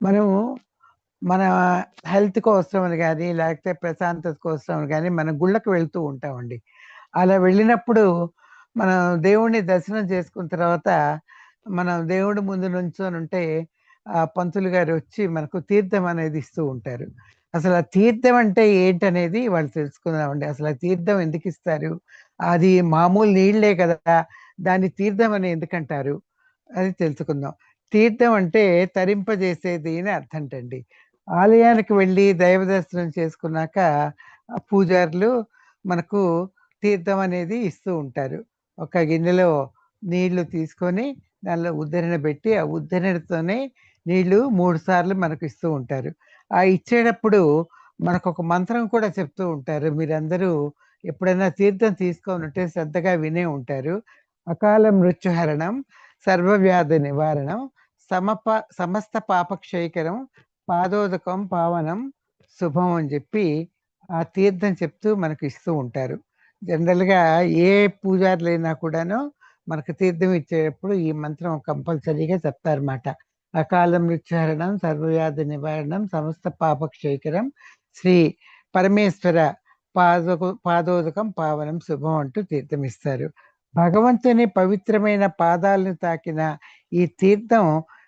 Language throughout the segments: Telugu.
మనము మన హెల్త్ కోసం కానీ లేకపోతే ప్రశాంతత కోసం కానీ మనం గుళ్ళకు వెళ్తూ ఉంటామండి. అలా వెళ్ళినప్పుడు మనం దేవుణ్ణి దర్శనం చేసుకున్న తర్వాత, మనం దేవుడి ముందు నుంచొని ఉంటే ఆ పంతులు గారు వచ్చి మనకు తీర్థం అనేది ఇస్తూ ఉంటారు. అసలు ఆ తీర్థం అంటే ఏంటనేది వాళ్ళు తెలుసుకుందామండి. అసలు ఆ తీర్థం ఎందుకు ఇస్తారు అది మామూలు నీళ్ళే కదా! దాన్ని తీర్థం అని ఎందుకంటారు? అది తెలుసుకుందాం. తీర్థం అంటే తరింపజేసేది అని అర్థంటండి. ఆలయానికి వెళ్ళి దైవ దర్శనం చేసుకున్నాక పూజారులు మనకు తీర్థం అనేది ఇస్తూ ఉంటారు. ఒక గిన్నెలో నీళ్ళు తీసుకొని దానిలో ఉద్ధరణ పెట్టి ఆ ఉద్ధరణతోనే నీళ్ళు మూడు సార్లు ఇస్తూ ఉంటారు. ఆ ఇచ్చేటప్పుడు మనకొక మంత్రం కూడా చెప్తూ ఉంటారు. మీరందరూ ఎప్పుడైనా తీర్థం తీసుకోనుంటే శ్రద్ధగా వినే ఉంటారు. అకాల మృత్యుహరణం, సర్వవ్యాధి నివారణం, సమప సమస్త పాపక్షయకరం, పాదోదకం పావనం, శుభం అని చెప్పి ఆ తీర్థం చెప్తూ మనకు ఇస్తూ ఉంటారు. జనరల్‌గా ఏ పూజారులైనా కూడాను మనకు తీర్థం ఇచ్చేటప్పుడు ఈ మంత్రం కంపల్సరీగా చెప్తారన్నమాట. అకాల మృత్యుహరణం, సర్వవ్యాధి నివారణం, సమస్త పాపక్షయకరం, శ్రీ పరమేశ్వర పాదకు పాదోదకం పావనం శుభం అంటూ తీర్థం ఇస్తారు. భగవంతుని పవిత్రమైన పాదాలను తాకిన ఈ తీర్థం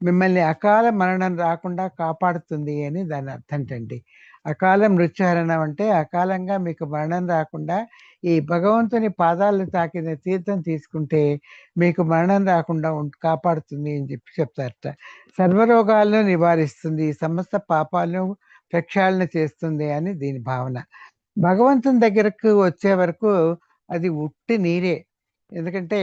మిమ్మల్ని అకాల మరణం రాకుండా కాపాడుతుంది అని దాని అర్థంటండి. అకాల మృత్యుహరణం అంటే అకాలంగా మీకు మరణం రాకుండా ఈ భగవంతుని పాదాలను తాకిన తీర్థం తీసుకుంటే మీకు మరణం రాకుండా ఉం కాపాడుతుంది అని చెప్పి చెప్తారట. సర్వరోగాలను నివారిస్తుంది. సమస్త పాపాలను ప్రక్షాళన చేస్తుంది అని దీని భావన. భగవంతుని దగ్గరకు వచ్చే వరకు అది ఉట్టి నీరే. ఎందుకంటే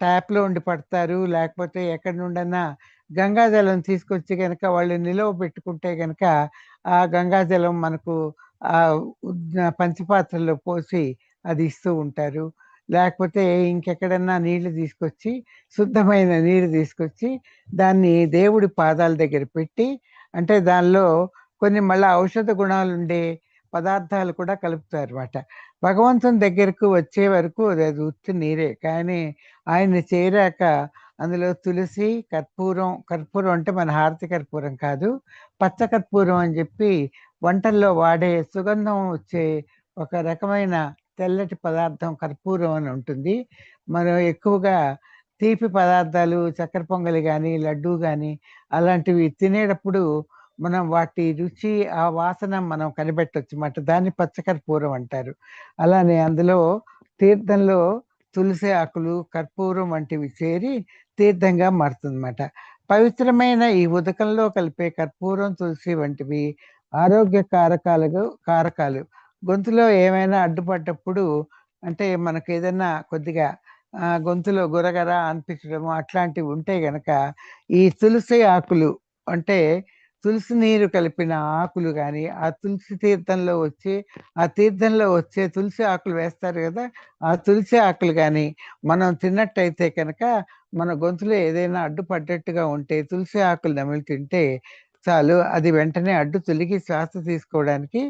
ట్యాప్‌లో ఉండి పడతారు. లేకపోతే ఎక్కడి నుండన్నా గంగాజలం తీసుకొచ్చి కనుక వాళ్ళు నిలువ పెట్టుకుంటే కనుక ఆ గంగాజలం మనకు ఆ పంచపాత్రలో పోసి అది ఇస్తూ ఉంటారు. లేకపోతే ఇంకెక్కడన్నా నీళ్ళు తీసుకొచ్చి శుద్ధమైన నీరు తీసుకొచ్చి దాన్ని దేవుడి పాదాల దగ్గర పెట్టి అంటే దానిలో కొన్ని మళ్ళీ ఔషధ గుణాలు ఉండే పదార్థాలు కూడా కలుపుతారన్నమాట. భగవంతుని దగ్గరకు వచ్చే వరకు అది ఉత్తి నీరే. కానీ ఆయన చేరాక అందులో తులసి, కర్పూరం, కర్పూరం అంటే మన హారతి కర్పూరం కాదు. పచ్చ కర్పూరం అని చెప్పి వంటల్లో వాడే సుగంధం వచ్చే ఒక రకమైన తెల్లటి పదార్థం కర్పూరం అని ఉంటుంది. మనం ఎక్కువగా తీపి పదార్థాలు చక్కెర పొంగలి కానీ లడ్డూ కానీ అలాంటివి తినేటప్పుడు మనం వాటి రుచి, ఆ వాసన మనం కనిపెట్టొచ్చన్నమాట. దాన్ని పచ్చ కర్పూరం అంటారు. అలానే అందులో తీర్థంలో తులసి ఆకులు, కర్పూరం వంటివి చేరి తీర్థంగా మారుతుందన్నమాట. పవిత్రమైన ఈ ఉదకంలో కలిపే కర్పూరం, తులసి వంటివి ఆరోగ్య కారకాలుగా కారకాలు. గొంతులో ఏమైనా అడ్డుపడ్డప్పుడు అంటే మనకు ఏదైనా కొద్దిగా గొంతులో గురగర అనిపించడము అట్లాంటివి ఉంటే గనక ఈ తులసి ఆకులు అంటే తులసి నీరు కలిపిన ఆకులు కానీ ఆ తులసి తీర్థంలో వచ్చి ఆ తీర్థంలో వచ్చే తులసి ఆకులు వేస్తారు కదా ఆ తులసి ఆకులు కానీ మనం తిన్నట్టయితే కనుక మన గొంతులో ఏదైనా అడ్డు పడ్డట్టుగా ఉంటే తులసి ఆకులు నమిలి తింటే చాలు అది వెంటనే అడ్డు తొలిగి శ్వాస తీసుకోవడానికి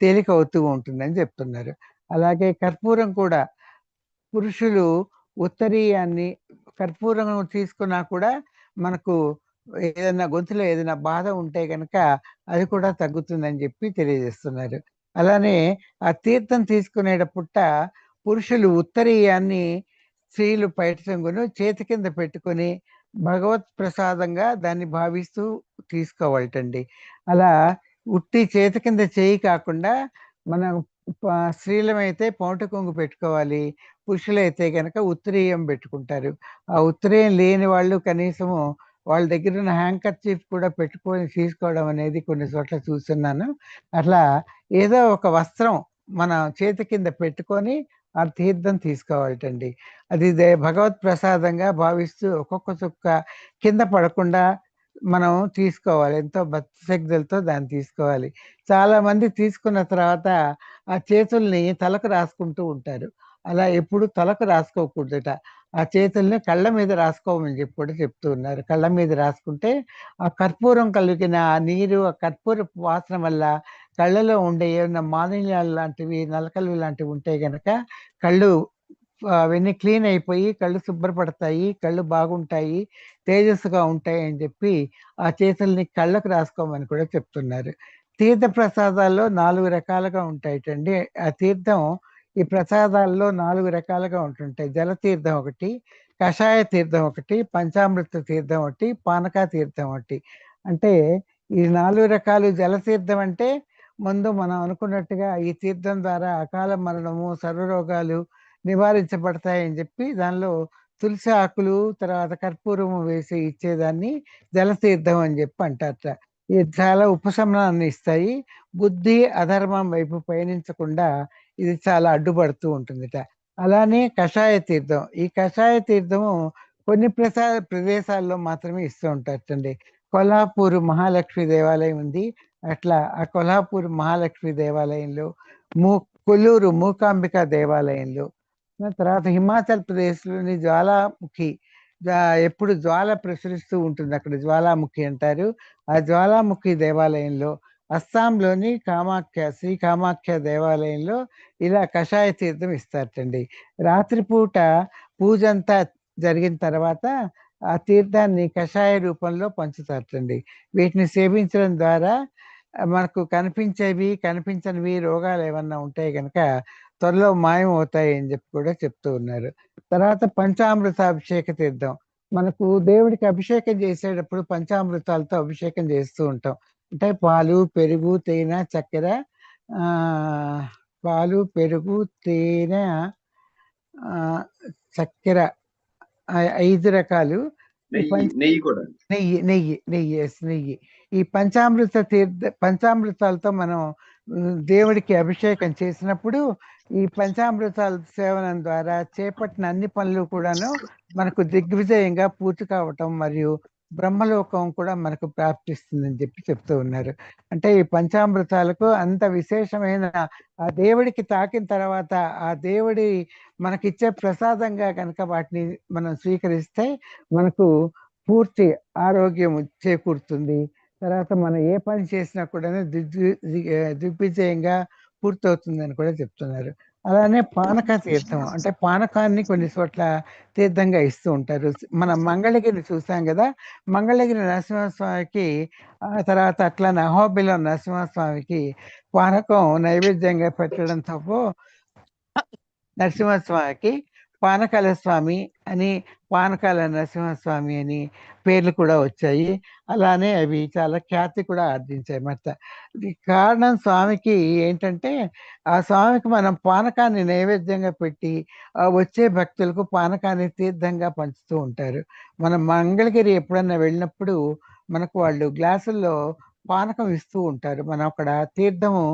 తేలిక అవుతూ ఉంటుందని చెప్తున్నారు. అలాగే కర్పూరం కూడా పురుషులు ఉత్తరీయాన్ని కర్పూరం తీసుకున్నా కూడా మనకు ఏదైనా గొంతులో ఏదైనా బాధ ఉంటే కనుక అది కూడా తగ్గుతుందని చెప్పి తెలియజేస్తున్నారు. అలానే ఆ తీర్థం తీసుకునేటప్పుట పురుషులు ఉత్తరీయాన్ని స్త్రీలు పైటంగును చేతి కింద పెట్టుకొని భగవత్ ప్రసాదంగా దాన్ని భావిస్తూ తీసుకోవాలటండి. అలా ఉట్టి చేతి కింద చేయి కాకుండా మనం స్త్రీలమైతే పౌట కొంగు పెట్టుకోవాలి. పురుషులైతే కనుక ఉత్తరీయం పెట్టుకుంటారు ఆ ఉత్తరీయం లేని వాళ్ళు కనీసము వాళ్ళ దగ్గర హ్యాంకర్ హ్యాంకర్చీఫ్ కూడా పెట్టుకొని తీసుకోవడం అనేది కొన్ని చోట్ల చూస్తున్నాను. అట్లా ఏదో ఒక వస్త్రం మన చేతి కింద పెట్టుకొని ఆ తీర్థం తీసుకోవాలటండి. అది దే భగవత్ ప్రసాదంగా భావిస్తూ ఒక్కొక్క చుక్క కింద పడకుండా మనం తీసుకోవాలి. ఎంతో భక్తి దాన్ని తీసుకోవాలి. చాలామంది తీసుకున్న తర్వాత ఆ చేతుల్ని తలకు రాసుకుంటూ ఉంటారు. అలా ఎప్పుడు తలకు రాసుకోకూడదట. ఆ చేతుల్ని కళ్ళ మీద రాసుకోమని చెప్పి కూడా చెప్తూ ఉన్నారు. కళ్ళ మీద రాసుకుంటే ఆ కర్పూరం కలిగిన ఆ నీరు, ఆ కర్పూరపు వాసన వల్ల కళ్ళలో ఉండే ఏమైనా మాలిన్యాలు లాంటివి, నలకలు లాంటివి ఉంటే గనక కళ్ళు అవన్నీ క్లీన్ అయిపోయి కళ్ళు శుభ్రపడతాయి కళ్ళు బాగుంటాయి తేజస్సుగా ఉంటాయి అని చెప్పి ఆ చేతుల్ని కళ్ళకు రాసుకోమని కూడా చెప్తున్నారు తీర్థ ప్రసాదాల్లో నాలుగు రకాలుగా ఉంటాయిటండి ఆ తీర్థం ఈ ప్రసాదాల్లో నాలుగు రకాలుగా ఉంటుంటాయి. జలతీర్థం ఒకటి కషాయ తీర్థం ఒకటి పంచామృత తీర్థం ఒకటి పానకా తీర్థం ఒకటి. అంటే ఈ నాలుగు రకాలు జలతీర్థం అంటే ముందు మనం అనుకున్నట్టుగా ఈ తీర్థం ద్వారా అకాల మరణము సర్వరోగాలు నివారించబడతాయని చెప్పి దానిలో తులసి ఆకులు తర్వాత కర్పూరము వేసి ఇచ్చేదాన్ని జలతీర్థం అని చెప్పి అంటారట. ఇది చాలా ఉపశమనాన్ని ఇస్తాయి. బుద్ధి అధర్మం వైపు పయనించకుండా ఇది చాలా అడ్డుపడుతూ ఉంటుందిట. అలానే కషాయ తీర్థం. ఈ కషాయ తీర్థము కొన్ని ప్రసా ప్రదేశాల్లో మాత్రమే ఇస్తూ ఉంటారటండి. కొల్హాపూర్ మహాలక్ష్మి దేవాలయం ఉంది. అట్లా ఆ కొల్హాపూర్ మహాలక్ష్మి దేవాలయంలో మూ కొల్లూరు మూకాంబిక దేవాలయంలో. తర్వాత హిమాచల్ ప్రదేశ్లోని జ్వాలాముఖి. ఎప్పుడు జ్వాల ప్రసరిస్తూ ఉంటుంది. అక్కడ జ్వాలాముఖి అంటారు. ఆ జ్వాలాముఖి దేవాలయంలో అస్సాంలోని కామాఖ్య శ్రీ కామాఖ్య దేవాలయంలో ఇలా కషాయ తీర్థం ఇస్తారటండి. రాత్రిపూట పూజ అంతా జరిగిన తర్వాత ఆ తీర్థాన్ని కషాయ రూపంలో పంచుతారటండి. వీటిని సేవించడం ద్వారా మనకు కనిపించేవి కనిపించనివి రోగాలు ఏమన్నా ఉంటాయి కనుక త్వరలో మాయం అవుతాయి అని చెప్పి కూడా చెప్తూ ఉన్నారు. తర్వాత పంచామృత అభిషేక తీర్థం. మనకు దేవుడికి అభిషేకం చేసేటప్పుడు పంచామృతాలతో అభిషేకం చేస్తూ ఉంటాం. అంటే పాలు పెరుగు తేనె చక్కెర పాలు పెరుగు తేనె చక్కెర ఐదు రకాలు. నెయ్యి కూడా. నెయ్యి నెయ్యి నెయ్యి ఎస్ నెయ్యి. ఈ పంచామృత తీర్థ పంచామృతాలతో మనం దేవుడికి అభిషేకం చేసినప్పుడు ఈ పంచామృతాల సేవనం ద్వారా చేపట్టిన అన్ని పనులు కూడాను మనకు దిగ్విజయంగా పూర్తి కావటం మరియు బ్రహ్మలోకం కూడా మనకు ప్రాప్తిస్తుందని చెప్పి చెప్తూ ఉన్నారు. అంటే ఈ పంచామృతాలకు అంత విశేషమైన ఆ దేవుడికి తాకిన తర్వాత ఆ దేవుడి మనకిచ్చే ప్రసాదంగా కనుక వాటిని మనం స్వీకరిస్తే మనకు పూర్తి ఆరోగ్యం చేకూరుతుంది. తర్వాత మనం ఏ పని చేసినా కూడా దిగ్వి దిగ్విజయంగా పూర్తవుతుందని కూడా చెప్తున్నారు. అలానే పానక తీర్థం. అంటే పానకాన్ని కొన్ని చోట్ల తీర్థంగా ఇస్తూ ఉంటారు. మన మంగళగిరి చూసాం కదా మంగళగిరి నరసింహస్వామికి ఆ తర్వాత అట్లా అహోబిలం నరసింహస్వామికి పానకం నైవేద్యంగా పెట్టడంతో నరసింహస్వామికి పానకాల స్వామి అని పానకాల నరసింహస్వామి అని పేర్లు కూడా వచ్చాయి. అలానే అవి చాలా ఖ్యాతి కూడా ఆర్జించాయి మాట కారణం స్వామికి ఏంటంటే ఆ స్వామికి మనం పానకాన్ని నైవేద్యంగా పెట్టి వచ్చే భక్తులకు పానకాన్ని తీర్థంగా పంచుతూ ఉంటారు. మనం మంగళగిరి ఎప్పుడన్నా వెళ్ళినప్పుడు మనకు వాళ్ళు గ్లాసుల్లో పానకం ఇస్తూ ఉంటారు. మనం అక్కడ తీర్థము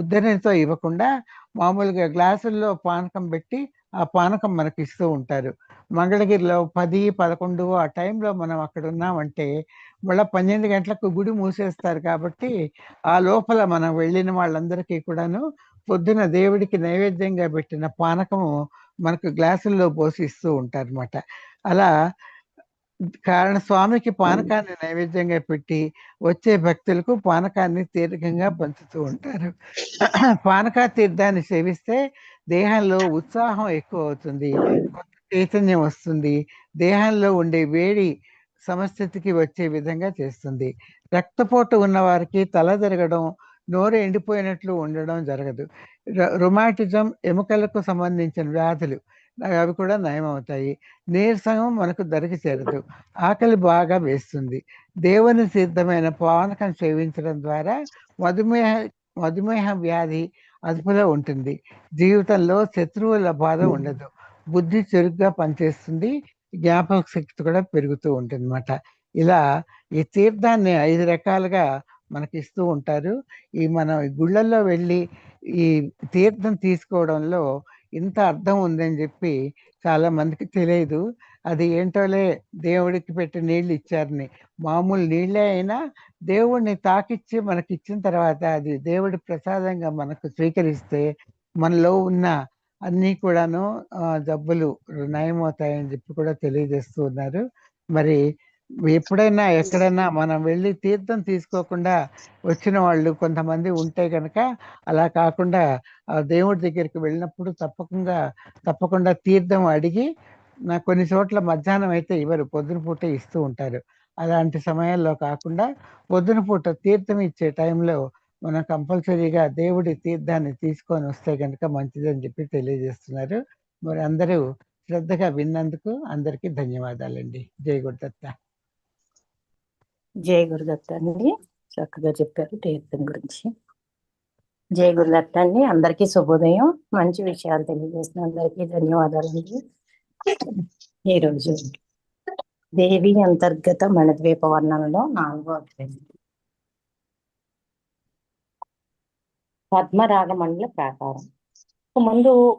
ఉద్ధరణతో ఇవ్వకుండా మామూలుగా గ్లాసుల్లో పానకం పెట్టి ఆ పానకం మనకి ఇస్తూ ఉంటారు. మంగళగిరిలో పది పదకొండు ఆ టైంలో మనం అక్కడ ఉన్నామంటే మళ్ళీ పన్నెండు గంటలకు గుడి మూసేస్తారు కాబట్టి ఆ లోపల మనం వెళ్ళిన వాళ్ళందరికీ కూడాను పొద్దున దేవుడికి నైవేద్యంగా పెట్టిన పానకము మనకు గ్లాసుల్లో పోసి ఇస్తూ ఉంటారన్నమాట. అలా కారణ స్వామికి పానకాన్ని నైవేద్యంగా పెట్టి వచ్చే భక్తులకు పానకాన్ని తీర్థంగా పంచుతూ ఉంటారు. పానకా తీర్థాన్ని సేవిస్తే దేహంలో ఉత్సాహం ఎక్కువ అవుతుంది చైతన్యం వస్తుంది దేహంలో ఉండే వేడి సమస్థితికి వచ్చే విధంగా చేస్తుంది. రక్తపోటు ఉన్న వారికి తల జరగడం నోరు ఎండిపోయినట్లు ఉండడం జరగదు. రొమాటిజం ఎముకలకు సంబంధించిన వ్యాధులు అవి కూడా నయమవుతాయి. నీరసం మనకు దరికి చేరదు. ఆకలి బాగా వేస్తుంది. దేవుని సిద్ధమైన పానకం సేవించడం ద్వారా మధుమేహ మధుమేహ వ్యాధి అదుపులో ఉంటుంది. జీవితంలో శత్రువుల బాధ ఉండదు. బుద్ధి చురుగ్గా పనిచేస్తుంది. జ్ఞాపక శక్తి కూడా పెరుగుతూ ఉంటుంది అనమాట ఇలా ఈ తీర్థాన్ని ఐదు రకాలుగా మనకి ఇస్తూ ఉంటారు. ఈ మనం గుళ్ళల్లో వెళ్ళి ఈ తీర్థం తీసుకోవడంలో ఇంత అర్థం ఉందని చెప్పి చాలా మందికి తెలియదు. అది ఏంటోలే దేవుడికి పెట్టి నీళ్ళు ఇచ్చారని మామూలు నీళ్ళే అయినా దేవుడిని తాకిచ్చి మనకి ఇచ్చిన తర్వాత అది దేవుడి ప్రసాదంగా మనకు స్వీకరిస్తే మనలో ఉన్న అన్నీ కూడాను జబ్బులు నయమవుతాయని చెప్పి కూడా తెలియజేస్తూ ఉన్నారు. మరి ఎప్పుడైనా ఎక్కడైనా మనం వెళ్ళి తీర్థం తీసుకోకుండా వచ్చిన వాళ్ళు కొంతమంది ఉంటే కనుక అలా కాకుండా దేవుడి దగ్గరికి వెళ్ళినప్పుడు తప్పకుండా తప్పకుండా తీర్థం అడిగి నా కొన్ని చోట్ల మధ్యాహ్నం అయితే ఇవ్వరు పొద్దున పూట ఇస్తూ ఉంటారు. అలాంటి సమయాల్లో కాకుండా పొద్దున పూట తీర్థం ఇచ్చే టైంలో మనం కంపల్సరీగా దేవుడి తీర్థాన్ని తీసుకొని వస్తే కనుక మంచిదని చెప్పి తెలియజేస్తున్నారు. మరి అందరూ శ్రద్ధగా విన్నందుకు అందరికీ ధన్యవాదాలండి. జై గురుదత్త. జై గురుదత్త అండి. చక్కగా చెప్పారు తీర్థం గురించి. జై గురుదత్త అండి. అందరికీ శుభోదయం. మంచి విషయాలు తెలియజేసిన అందరికీ ధన్యవాదాలండి. ఈరోజు దేవి అంతర్గత మణద్వీప వర్ణంలో నాలుగో అధ్యాయం. పద్మరాగ మండల ప్రాకారం. ముందు